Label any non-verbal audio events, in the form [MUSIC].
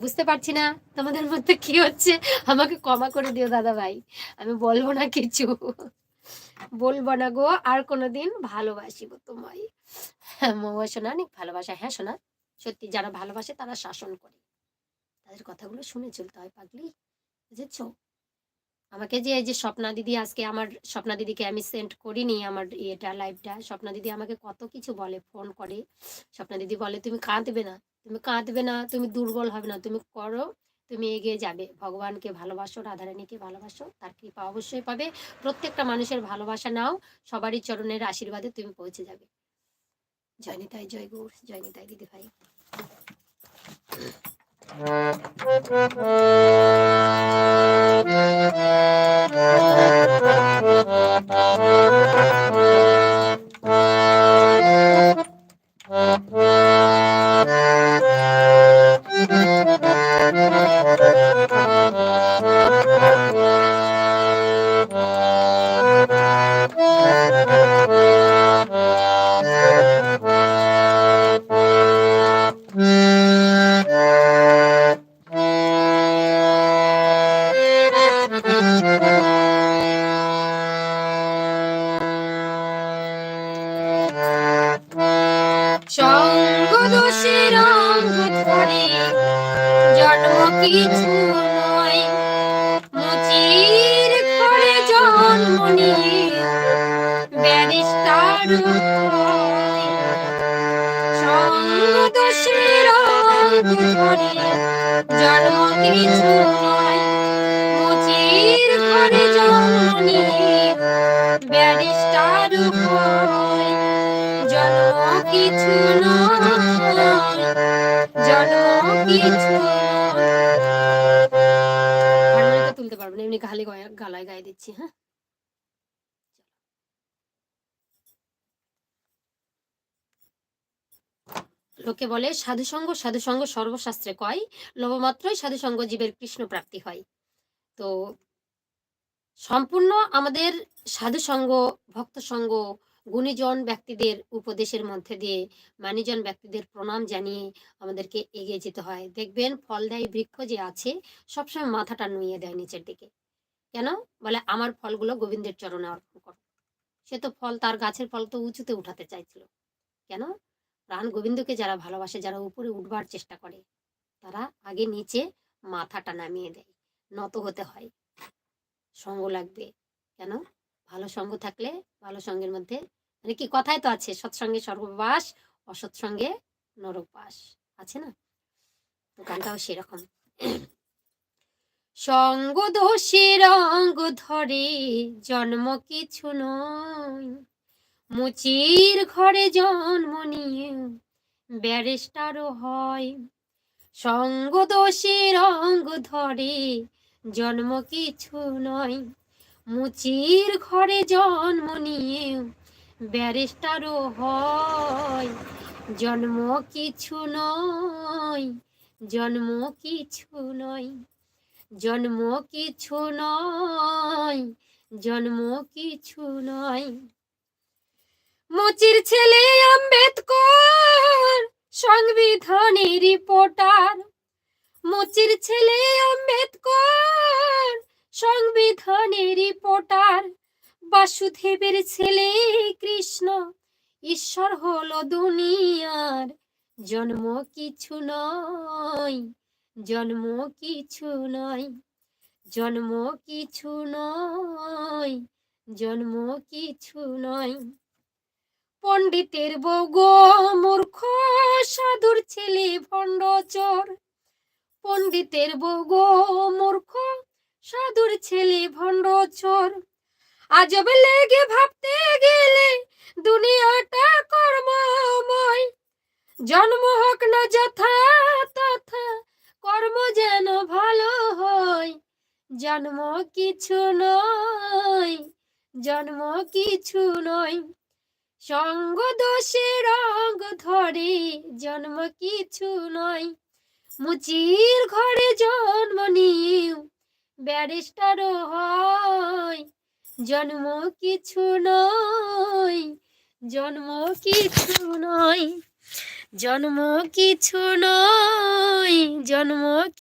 বুঝতে পারছি না তোমাদের মধ্যে কি হচ্ছে? আমাকে ক্ষমা করে দিও দাদা ভাই আমি বলব না কিছু। বলব না গো, আর কোনোদিন ভালোবাসিব তোমায়। হ্যাঁ শোনা অনেক ভালোবাসা। হ্যাঁ শোনা সত্যি যারা ভালোবাসে তারা শাসন করে। তাদের কথাগুলো শুনে চলতে হয় পাগলি, বুঝেছ? আমাকে যে যে স্বপ্না দিদি আজকে আমার, স্বপ্না দিদিকে আমি সেন্ড করিনি আমার ইয়েটা লাইভটা স্বপ্না দিদি আমাকে কত কিছু বলে ফোন করে। স্বপ্না দিদি বলে, তুমি কাঁদবে না। তুমি কাঁদবে না, তুমি দুর্বল হবে না, তুমি করো, তুমি এগিয়ে যাবে। ভগবানকে ভালোবাসো, রাধারানীকে ভালোবাসো, তার কৃপা অবশ্যই পাবে। প্রত্যেকটা মানুষের ভালোবাসা নাও, সবারই চরণের আশীর্বাদে তুমি পৌঁছে যাবে। জয়নিতাই জয় গৌর জয়নিতাই দিদি ভাই [LAUGHS] সঙ্গ দোষের অঙ্গ ধরে। জন্ম কিছু নয় মুচির করে জন্ম নিয়ে। ব্যারিস্টার সঙ্গ দোষের অঙ্গ ধরে। জন্ম কিছু নয় মুচির করে জন্ম নিয়ে। ব্যারিস্টার কিছু তুলতে পারব না, এমনি গয়া- গলায় গায়ে দিচ্ছি হ্যাঁ? লোকে বলে, সাধুসঙ্গ সাধুসঙ্গ সর্বশাস্ত্রে কয়? লোভমাত্রই সাধুসঙ্গ জীবের কৃষ্ণ প্রাপ্তি হয়। তো, সম্পূর্ণ আমাদের সাধুসঙ্গ, ভক্তসঙ্গ গুণীজন ব্যক্তিদের উপদেশের মধ্যে দিয়ে মানিজন ব্যক্তিদের প্রণাম জানিয়ে আমাদেরকে এগিয়ে যেতে হয়। দেখবেন ফলদায়ী বৃক্ষ যে আছে, সবসময় মাথাটা নুইয়ে দেয় নিচের দিকে। কেন? বলে, আমার ফলগুলো গোবিন্দের চরণে অর্পণ করো। সে তো ফল, তার গাছের ফল তো উঁচুতে উঠাতে চাইছিল। কেন? প্রাণ গোবিন্দকে যারা ভালোবাসে, যারা উপরে উঠবার চেষ্টা করে, তারা আগে নিচে মাথাটা নামিয়ে দেয়। নত হতে হয়। সঙ্গ লাগবে। কেন? ভালো সঙ্গ থাকলে ভালো সঙ্গের মধ্যে মানে কি কথায় তো আছে সৎসঙ্গে সর্ববাস অসৎসঙ্গে নরকবাস আছে না? তো গানটাও সেরকম। সঙ্গ দোষে রঙ্গ ধরে জন্ম কিছু নয়। মুচির ঘরে জন্ম নিয়ে ব্যারিস্টারও হয়। সঙ্গ দোষে রঙ্গ ধরে জন্ম কিছু নয়। মুচির ঘরে জন্ম নিয়ে ব্যারিস্টারও হয়। জন্ম কিছু নয়, জন্ম কিছু নয়, জন্ম কিছু নয়, জন্ম কিছু নয়। মুচির ছেলে আম্বেদকর, সংবিধানের রিপোর্টার। মুচির ছেলে আম্বেদকর সংবিধানের রিপোর্টার বাসুদেবের ছেলে কৃষ্ণ। ঈশ্বর হলো দুনিয়ার, জন্ম কিছু নয়, জন্ম কিছু নয়, জন্ম কিছু নয়, জন্ম কিছু নয়। পণ্ডিতের বউ গো মূর্খ সাধুর ছেলে ভণ্ড চোর পণ্ডিতের বউ গো মূর্খ সাধুর ছেলে ভণ্ড চোর আজব লেগে ভাবতে গেলে দুনিয়াটা কর্মময়। জন্ম হোক না যথা, তথা কর্ম যেন ভালো হয়। জন্ম কিছু নয়, জন্ম কিছু নয়। সঙ্গ দোষে রঙ ধরে, জন্ম কিছু নয়। মুচির ঘরে জন্ম নিউ ব্যারিস্টারও হয় জন্ম কিছু নয় জন্ম কিছু নয় জন্ম কিছু নয় জন্ম